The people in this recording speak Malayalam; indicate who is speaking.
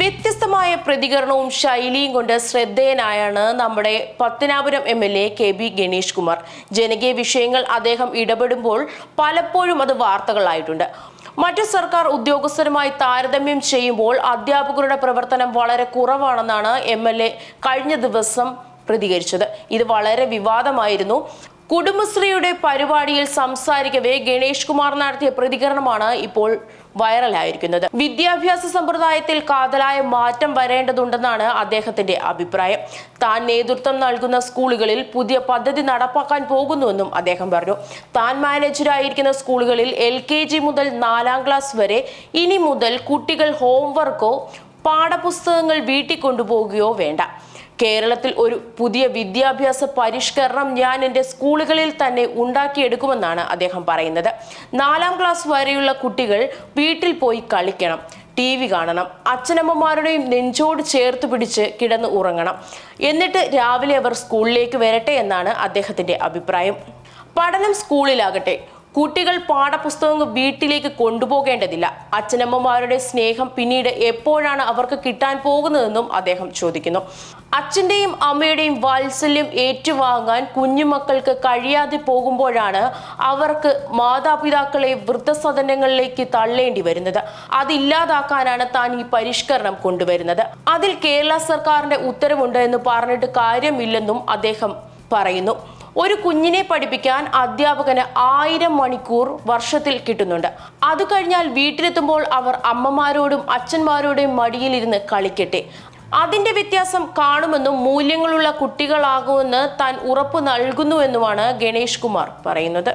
Speaker 1: വ്യത്യസ്തമായ പ്രതികരണവും ശൈലിയും കൊണ്ട് ശ്രദ്ധേയനായാണ് നമ്മുടെ Pathanapuram M L A K B Ganesh Kumar. ജനകീയ വിഷയങ്ങൾ അദ്ദേഹം ഇടപെടുമ്പോൾ പലപ്പോഴും അത് വാർത്തകളായിട്ടുണ്ട്. മറ്റു സർക്കാർ ഉദ്യോഗസ്ഥരുമായി താരതമ്യം ചെയ്യുമ്പോൾ അധ്യാപകരുടെ പ്രവർത്തനം വളരെ കുറവാണെന്നാണ് എം കഴിഞ്ഞ ദിവസം പ്രതികരിച്ചത്. ഇത് വളരെ വിവാദമായിരുന്നു. കുടുംബശ്രീയുടെ പരിപാടിയിൽ സംസാരിക്കവേ ഗണേഷ് കുമാർ നടത്തിയ പ്രതികരണമാണ് ഇപ്പോൾ വൈറലായിരിക്കുന്നത്. വിദ്യാഭ്യാസ സമ്പ്രദായത്തിൽ കാതലായ മാറ്റം വരേണ്ടതുണ്ടെന്നാണ് അദ്ദേഹത്തിന്റെ അഭിപ്രായം. താൻ നേതൃത്വം നൽകുന്ന സ്കൂളുകളിൽ പുതിയ പദ്ധതി നടപ്പാക്കാൻ പോകുന്നുവെന്നും അദ്ദേഹം പറഞ്ഞു. താൻ മാനേജരായിരിക്കുന്ന സ്കൂളുകളിൽ എൽ കെ ജി മുതൽ നാലാം ക്ലാസ് വരെ ഇനി മുതൽ കുട്ടികൾ ഹോംവർക്കോ പാഠപുസ്തകങ്ങൾ വീട്ടിൽ കൊണ്ടുപോകുകയോ വേണ്ട. കേരളത്തിൽ ഒരു പുതിയ വിദ്യാഭ്യാസ പരിഷ്കരണം ഞാൻ എന്റെ സ്കൂളുകളിൽ തന്നെ ഉണ്ടാക്കിയെടുക്കുമെന്നാണ് അദ്ദേഹം പറയുന്നത്. നാലാം ക്ലാസ് വരെയുള്ള കുട്ടികൾ വീട്ടിൽ പോയി കളിക്കണം ടി വി കാണണം അച്ഛനമ്മമാരുടെയും നെഞ്ചോട് ചേർത്ത് പിടിച്ച് കിടന്ന് ഉറങ്ങണം. എന്നിട്ട് രാവിലെ അവർ സ്കൂളിലേക്ക് വരട്ടെ എന്നാണ് അദ്ദേഹത്തിന്റെ അഭിപ്രായം. പഠനം സ്കൂളിലാകട്ടെ കുട്ടികൾ പാഠപുസ്തകങ്ങൾ വീട്ടിലേക്ക് കൊണ്ടുപോകേണ്ടതില്ല. അച്ഛനമ്മമാരുടെ സ്നേഹം പിന്നീട് എപ്പോഴാണ് അവർക്ക് കിട്ടാൻ പോകുന്നതെന്നും അദ്ദേഹം ചോദിക്കുന്നു. അച്ഛന്റെയും അമ്മയുടെയും വാത്സല്യം ഏറ്റുവാങ്ങാൻ കുഞ്ഞുമക്കൾക്ക് കഴിയാതെ പോകുമ്പോഴാണ് അവർക്ക് മാതാപിതാക്കളെ വൃദ്ധസദനങ്ങളിലേക്ക് തള്ളേണ്ടി വരുന്നത്. അതില്ലാതാക്കാനാണ് താൻ ഈ പരിഷ്കരണം കൊണ്ടുവരുന്നത്. അതിൽ കേരള സർക്കാരിന്റെ ഉത്തരവുണ്ട് എന്ന് പറഞ്ഞിട്ട് കാര്യമില്ലെന്നും അദ്ദേഹം പറയുന്നു. ഒരു കുഞ്ഞിനെ പഠിപ്പിക്കാൻ അധ്യാപകന് ആയിരം മണിക്കൂർ വർഷത്തിൽ കിട്ടുന്നുണ്ട്. അത് കഴിഞ്ഞാൽ വീട്ടിലെത്തുമ്പോൾ അവർ അമ്മമാരോടും അച്ഛന്മാരോടും മടിയിലിരുന്ന് കളിക്കട്ടെ. അതിന്റെ വ്യത്യാസം കാണുമെന്നും മൂല്യങ്ങളുള്ള കുട്ടികളാകുമെന്ന് താൻ ഉറപ്പ് നൽകുന്നുവെന്നുമാണ് ഗണേഷ് കുമാർ പറയുന്നത്.